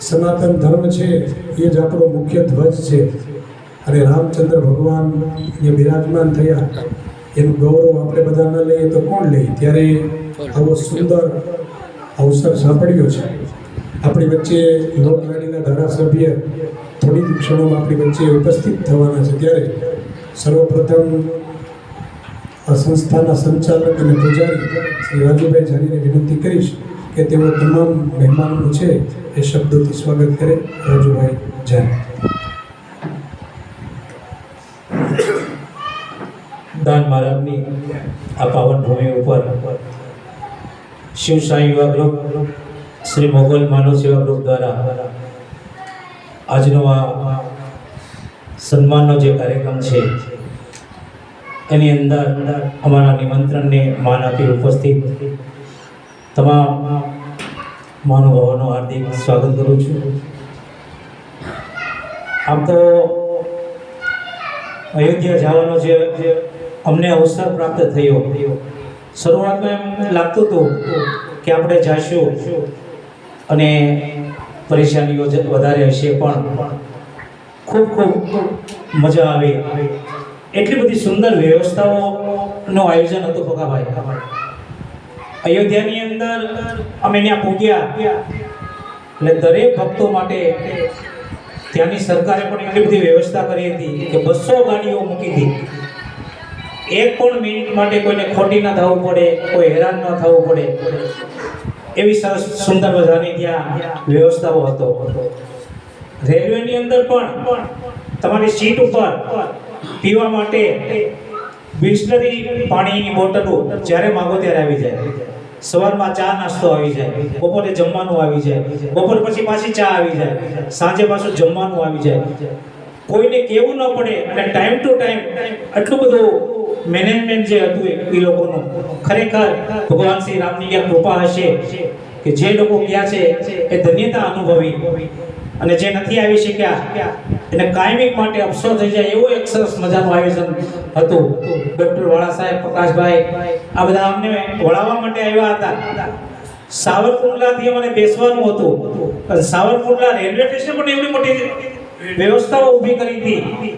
સનાતન ધર્મ છે, એ જ આપણો મુખ્ય ધ્વજ છે. અને રામચંદ્ર ભગવાન એ બિરાજમાન થયા. એનું ગૌરવ આપણે બધા ન લઈએ તો કોણ લે? ત્યારે આવો સુંદર અવસર સાંપડ્યો છે. આપણી વચ્ચે લોકલાડીના ધારાસભ્ય થોડી ક્ષણોમાં આપણી વચ્ચે ઉપસ્થિત થવાના છે. ત્યારે સર્વપ્રથમ આ સંસ્થાના સંચાલક અને પૂજારી શ્રી રાજુભાઈ જાનીને વિનંતી કરીશ કે તેઓ તમામ મહેમાનોનું છે એ શબ્દોથી સ્વાગત કરે. રાજુભાઈ જાની દાન મહારાજની આ પાવન ભૂમિ ઉપર શિવ સાંઈ યુવા ગ્રુપ, શ્રી મોગલ માનવ સેવા ગ્રુપ દ્વારા આજનો આ સન્માનનો જે કાર્યક્રમ છે, એની અંદર અમારા નિમંત્રણને માન આપી ઉપસ્થિત તમામ મહાનુભાવોનું હાર્દિક સ્વાગત કરું છું. આમ તો અયોધ્યા જવાનો જે અમને અવસર પ્રાપ્ત થયો, શરૂઆતમાં એમ લાગતું હતું કે આપણે જાશું અને પરેશાનીઓ વધારે હશે, પણ ખૂબ ખૂબ મજા આવી. એટલી બધી સુંદર વ્યવસ્થાઓનું આયોજન હતું ભગાભાઈ અયોધ્યાની અંદર અમે ત્યાં પૂગ્યા. એટલે દરેક ભક્તો માટે ત્યાંની સરકારે પણ એટલી બધી વ્યવસ્થા કરી હતી કે બસો ગાડીઓ મૂકી હતી. એક પણ મિનિટ માટે કોઈને ખોટી ન થવું પડે, કોઈ હેરાન ન થવું પડે. એવી સરસ સુંદર મજાની ત્યાં વ્યવસ્થાઓ હતો. રેલવેની અંદર પણ તમારી સીટ ઉપર પીવા માટે બિસ્લરી પાણીની બોટલો જ્યારે માગો ત્યારે આવી જાય. સવારમાં ચા નાસ્તો આવી જાય, બપોરે જમવાનું આવી જાય, બપોર પછી પાછી ચા આવી જાય, સાંજે પાછું જમવાનું આવી જાય. કોઈને કેવું ન પડે અને ટાઈમ ટુ ટાઈમ આટલું બધું મેનેજમેન્ટ જે હતું એ લોકોનું, ખરેખર ભગવાન શ્રી રામની ક્યાં કૃપા હશે કે જે લોકો ગયા છે એ ધન્યતા અનુભવી અને જે નથી આવી શક્યા એને કાયમિક માટે અફસોસ થઈ જાય એવું એક સરસ મજાનું આયોજન હતું. ડોક્ટર વાળા સાહેબ, પ્રકાશભાઈ, આ બધા અમને વળાવવા માટે આવ્યા હતા. સાવરકુંડલાથી અમને બેસવાનું હતું. અને સાવરકુંડલા રેલવે સ્ટેશન પણ એવડી મોટી વ્યવસ્થાઓ ઊભી કરી હતી.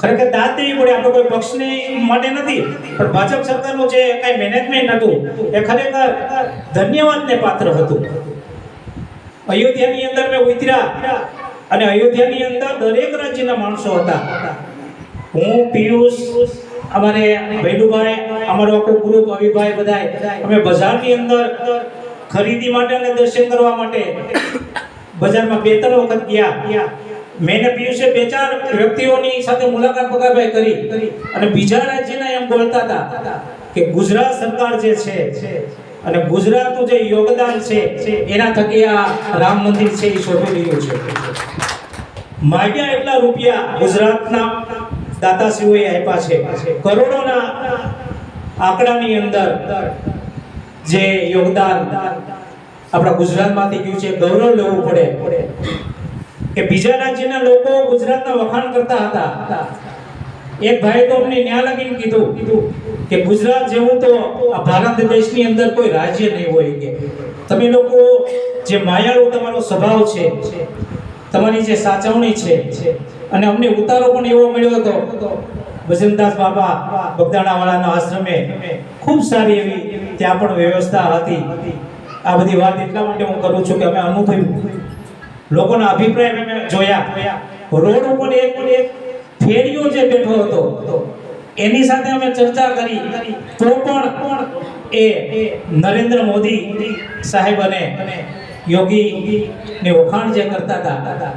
ખરેખર દાદ દેવી પડે, આપણે કોઈ પક્ષને માટે નથી. પણ ભાજપ સરકારનું જે કાંઈ મેનેજમેન્ટ હતું, એ ખરેખર ધન્યવાદને પાત્ર હતું. અયોધ્યાની અંદર મેં ઉતર્યા. અને અયોધ્યાની અંદર દરેક રાજ્યના માણસો હતા. હું, પિયુષ, અમારે ભૈલુભાઈ અમારો આખો ગ્રુપ અવિભાઈ બધા અમે બજારની અંદર ખરીદી માટે અને દર્શન કરવા માટે બજારમાં બે ત્રણ વખત ગયા. મેં પિયુષે બે ચાર વ્યક્તિઓની સાથે મુલાકાત પગારભાઈ કરી. અને બીજા રાજ્યના એમ બોલતા હતા કે ગુજરાત સરકાર જે છે અને ગુજરાતનું જે યોગદાન છે, એના થકી આ રામ મંદિર છે એ શોભી રહ્યું છે. માગ્યા એટલા રૂપિયા ગુજરાતના દાતાશ્રીઓએ આપ્યા છે. કરોડોના આંકડાની અંદર જે યોગદાન આપણા ગુજરાતમાંથી ગયું છે, ગૌરવ લેવું પડે. કે બીજા રાજ્યના લોકો ગુજરાતના વખાણ કરતા હતા. એક ભાઈ તો અમને ન્યા લાગીને કીધું કે ગુજરાત જેવું તો આ ભારત દેશની અંદર કોઈ રાજ્ય નહીં હોય કે. તમે લોકો જે માયાળો તમારો સ્વભાવ છે, તમારી જે સાચવણી છે, અને અમને ઉતારો પણ એવો મળ્યો હતો. ભજનદાસ બાબા બગદાણાવાળાના આશ્રમે ખૂબ સારી એવી ત્યાં પણ વ્યવસ્થા હતી. આ બધી વાત એટલા માટે હું કરું છું કે અમે અનુભવ્યું. લોકોના અભિપ્રાય અમે જોયા. રોડ ઉપર એક એક ફેરીઓ જે બેઠો હતો એની સાથે અમે ચર્ચા કરી. તો પણ એ નરેન્દ્ર મોદી સાહેબ અને યોગી ને વખાણ જે કરતા હતા,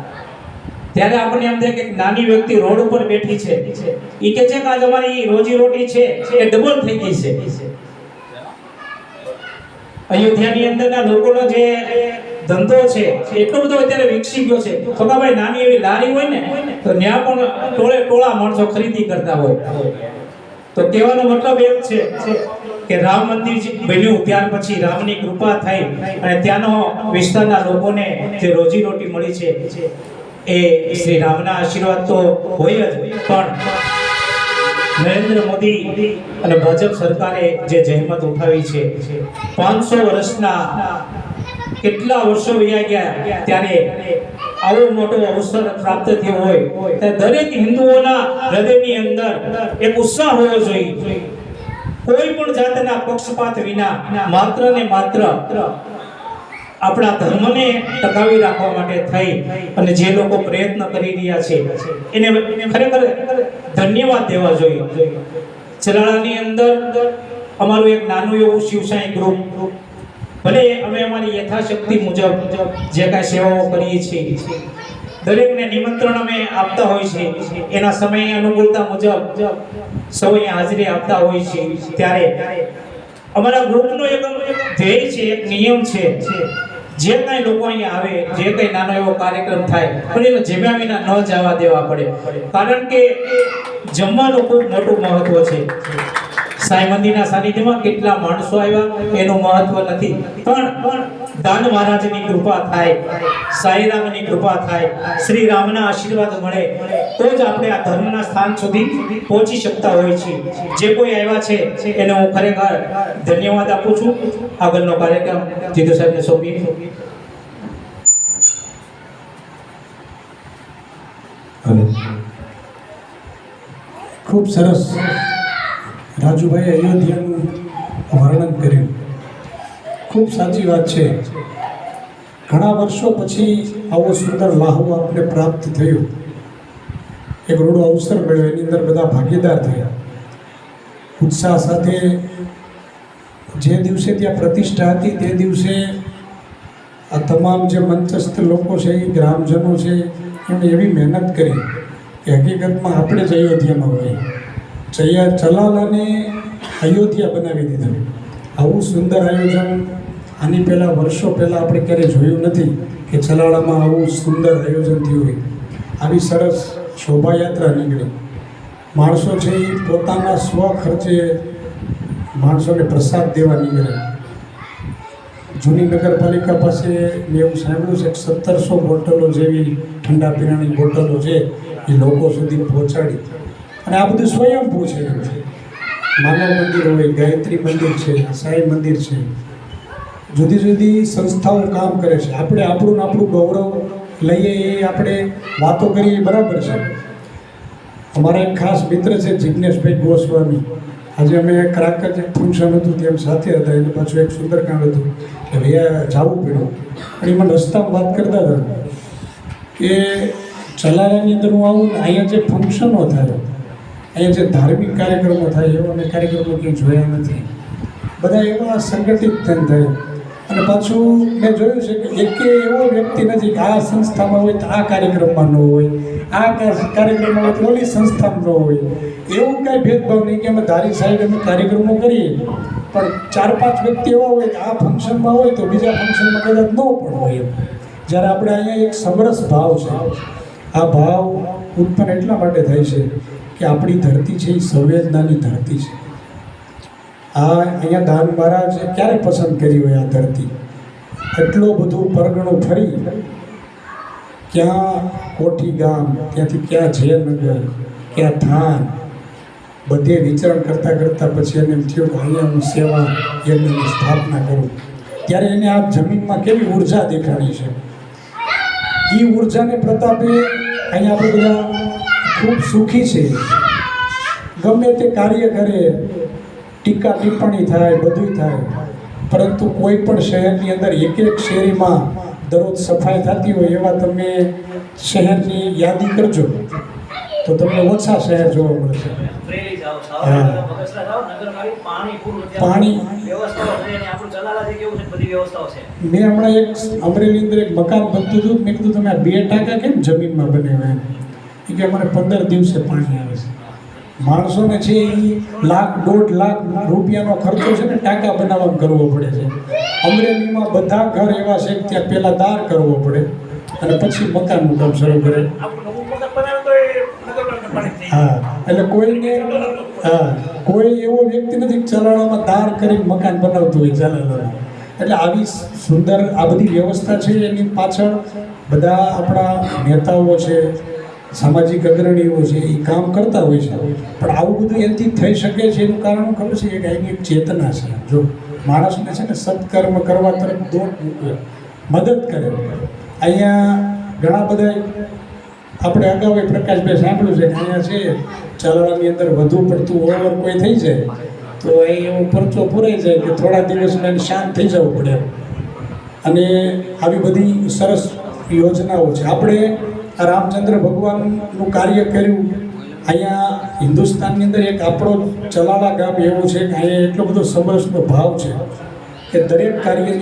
ત્યારે આપણને એમ થાય કે નાની વ્યક્તિ રોડ ઉપર બેઠી છે. એ કે છે કે આજ અમારી રોજી રોટી છે, એ ડબલ થઈ ગઈ છે. અયોધ્યાની અંદરના લોકોનો જે ધંધો છે એટલો બધો અત્યારે વિકસી ગયો છે. ફગાભાઈ નાની એવી લારી હોય ને, તો ત્યાં પણ ટોળે ટોળા માણસો ખરીદી કરતા હોય. તો કહેવાનો મતલબ એમ છે કે રામ મંદિર બન્યું, ત્યાર પછી રામની કૃપા થઈ અને ત્યાંનો વિસ્તારના લોકોને જે રોજી રોટી મળી છે, એ શ્રી રામના આશીર્વાદ તો હોય જ, પણ નરેન્દ્ર મોદી અને ભાજપ સરકારે જે જહેમત ઉઠાવી છે, પાંચસો વર્ષના કેટલા વર્ષો વયા ગયા ત્યારે આવો મોટો અવસર પ્રાપ્ત થયો હોય, ત્યારે દરેક હિન્દુઓના હૃદયની અંદર એક ઉત્સાહ હોવો જોઈએ. કોઈ પણ જાતના પક્ષપાત વિના માત્ર ને માત્ર આપણા ધર્મને ટકાવી રાખવા માટે થઈ અને જે લોકો પ્રયત્ન કરી રહ્યા છે, એને ખરેખર ધન્યવાદ દેવા જોઈએ. ચલાળાની અંદર અમારું એક નાનું એવું શિવસાઈ ગ્રુપ ભલે અમે અમારી યથાશક્તિ મુજબ જે કાંઈ સેવાઓ કરીએ છીએ, દરેકને નિમંત્રણ અમે આપતા હોય છે. એના સમય અનુકૂળતા મુજબ સૌ હાજરી આપતા હોય છે. ત્યારે અમારા ગ્રુપનો એક ધ્યેય છે, એક નિયમ છે જે કાંઈ લોકો અહીંયા આવે, જે કંઈ નાનો એવો કાર્યક્રમ થાય, પણ એને જમ્યા વિના ન જવા દેવા પડે. કારણ કે જમવાનું ખૂબ મોટું મહત્વ છે. સાંઈ મંદિરના સાનિધ્યમાં કેટલા માણસો આવ્યા, એનું મહત્વ નથી. પણ દાન મહારાજની કૃપા થાય સાંઈ રામની કૃપા થાય શ્રી રામના આશીર્વાદ મળે, તો જ આપણે આ ધર્મના સ્થાન સુધી પહોંચી શકતા હોય છે જે કોઈ આવ્યા છે, એને હું ખરેખર ધન્યવાદ આપું છું. આગળનો કાર્યક્રમ જીતુ સાહેબને સોંપીએ. ખૂબ સરસ. રાજુભાઈ અયોધ્યાનું વર્ણન કર્યું. ખૂબ સાચી વાત છે. ઘણા વર્ષો પછી આવો સુંદર લાહો આપણે પ્રાપ્ત થયો. એક રોડો અવસર મળ્યો, એની અંદર બધા ભાગીદાર થયા. ઉત્સાહ સાથે જે દિવસે ત્યાં પ્રતિષ્ઠા હતી, તે દિવસે આ તમામ જે મંચસ્થ લોકો છે, એ ગ્રામજનો છે એમણે એવી મહેનત કરી કે હકીકતમાં આપણે જ અયોધ્યામાં હોઈએ. ચૈયા ચલાલાને અયોધ્યા બનાવી દીધું. આવું સુંદર આયોજન આની પહેલાં વર્ષો પહેલાં આપણે ક્યારેય જોયું નથી કે ચલાળામાં આવું સુંદર આયોજન થયું હોય. આવી સરસ શોભાયાત્રા નીકળી. માણસો છે એ પોતાના સ્વ ખર્ચે માણસોને પ્રસાદ દેવા નીકળે જૂની નગરપાલિકા પાસે મેં એવું સાંભળ્યું છે કે સત્તરસો બોટલો જેવી ઠંડા પીણાની બોટલો છે એ લોકો સુધી પહોંચાડી. અને આ બધું સ્વયંભૂ છે. માનવ મંદિર હોય, ગાયત્રી મંદિર છે, સાંઈ મંદિર છે. જુદી જુદી સંસ્થાઓ કામ કરે છે. આપણે આપણું આપણું ગૌરવ લઈએ એ આપણે વાતો કરીએ બરાબર છે. અમારા એક ખાસ મિત્ર છે જિજ્ઞેશભાઈ ગોસ્વામી. આજે અમે ક્રાકર જે ફંક્શન હતું, તેમ સાથે હતા. એટલે પાછું એક સુંદરકાંડ હતું. કે ભૈયા જવું પડ્યું. પણ એમાં રસ્તામાં વાત કરતા હતા. કે ચલાલાની અંદર હું આવું અહીંયા જે ફંક્શનો થાય અહીંયા જે ધાર્મિક કાર્યક્રમો થાય એવા મેં કાર્યક્રમો ક્યાંય જોયા નથી. બધા એવા સંગઠિત થઈને થયા. અને પાછું મેં જોયું છે કે એકે એવો વ્યક્તિ નથી કે આ સંસ્થામાં હોય તો આ કાર્યક્રમમાં ન હોય, આ કાર્યક્રમમાં હોય તો ઓલી સંસ્થામાં ન હોય. એવું કાંઈ ભેદભાવ નહીં કે અમે ધારી સાઈડ અમે કાર્યક્રમો કરીએ. પણ ચાર પાંચ વ્યક્તિ એવા હોય કે આ ફંક્શનમાં હોય તો બીજા ફંક્શનમાં કદાચ ન પણ હોય એમ. જ્યારે આપણે અહીંયા એક સમરસ ભાવ છે. આ ભાવ ઉત્પન્ન એટલા માટે થાય છે કે આપણી ધરતી છે એ સંવેદનાની ધરતી છે. આ અહીંયા દાન મહારાજ ક્યારે પસંદ કરી હોય આ ધરતી? એટલું બધું પરગણું ફરી ક્યાં કોઠી ગામ, ત્યાંથી ક્યાં જયનગર, ક્યાં થાન, બધે વિચરણ કરતાં કરતાં પછી એને એમ થયું કે અહીંયા હું સેવા યજ્ઞની સ્થાપના કરું. ત્યારે એને આ જમીનમાં કેવી ઊર્જા દેખાણી છે? એ ઉર્જાને પ્રતાપે અહીંયા આપણે બધા ખૂબ સુખી છે. ગમે તે કાર્ય કરે, ટીકા ટિપ્પણી થાય બધું થાય. પરંતુ કોઈ પણ શહેરની અંદર એક એક શેરીમાં દરરોજ સફાઈ થતી હોય એવા તમે શહેરની યાદી કરજો. તો તમને ઓછા શહેર જોવા મળશે પાણી. મેં હમણાં એક અમરેલી અંદર એક મકાન બનતું હતું. મેં કીધું, તમે બે ટાંકા કેમ જમીનમાં બનાવ્યા? એ કે અમારે પંદર દિવસે પાણી આવે છે. માણસોને છે એ લાખ, દોઢ લાખ રૂપિયાનો ખર્ચો છે ને ટાંકા બનાવવા કરવો પડે છે. અમરેલીમાં બધા ઘર એવા છે કે ત્યાં પહેલાં દાર કરવો પડે અને પછી મકાનનું કામ શરૂ કરે. હા, એટલે કોઈને, હા, કોઈ એવો વ્યક્તિ નથી કે ચલાળામાં દાર કરીને મકાન બનાવતું હોય ચલાળામાં એટલે આવી સુંદર આ બધી વ્યવસ્થા છે એની પાછળ બધા આપણા નેતાઓ છે સામાજિક અગ્રણીઓ છે, એ કામ કરતા હોય છે. પણ આવું બધું એનાથી થઈ શકે છે એનું કારણ ખબર છે? એક અહીંની એક ચેતના છે. જો માણસને છે ને સત્કર્મ કરવા તરફ દોટ મદદ કરે. અહીંયા ઘણા બધા આપણે અગાઉ પ્રકાશભાઈ સાંભળ્યું છે કે અહીંયા છે ચલાવવાની અંદર વધુ પડતું ઓવર કોઈ થઈ જાય, તો અહીં એવો પરચો પૂરાઈ જાય કે થોડા દિવસમાં એને શાંત થઈ જવું પડે. અને આવી બધી સરસ યોજનાઓ છે. આપણે રામચંદ્ર ભગવાનનું કાર્ય કર્યું. અહીંયા હિન્દુસ્તાનની અંદર એક આપણો ચલાલા ગામ એવું છે કે અહીંયા એટલો બધો સમરસનો ભાવ છે કે દરેક કાર્યની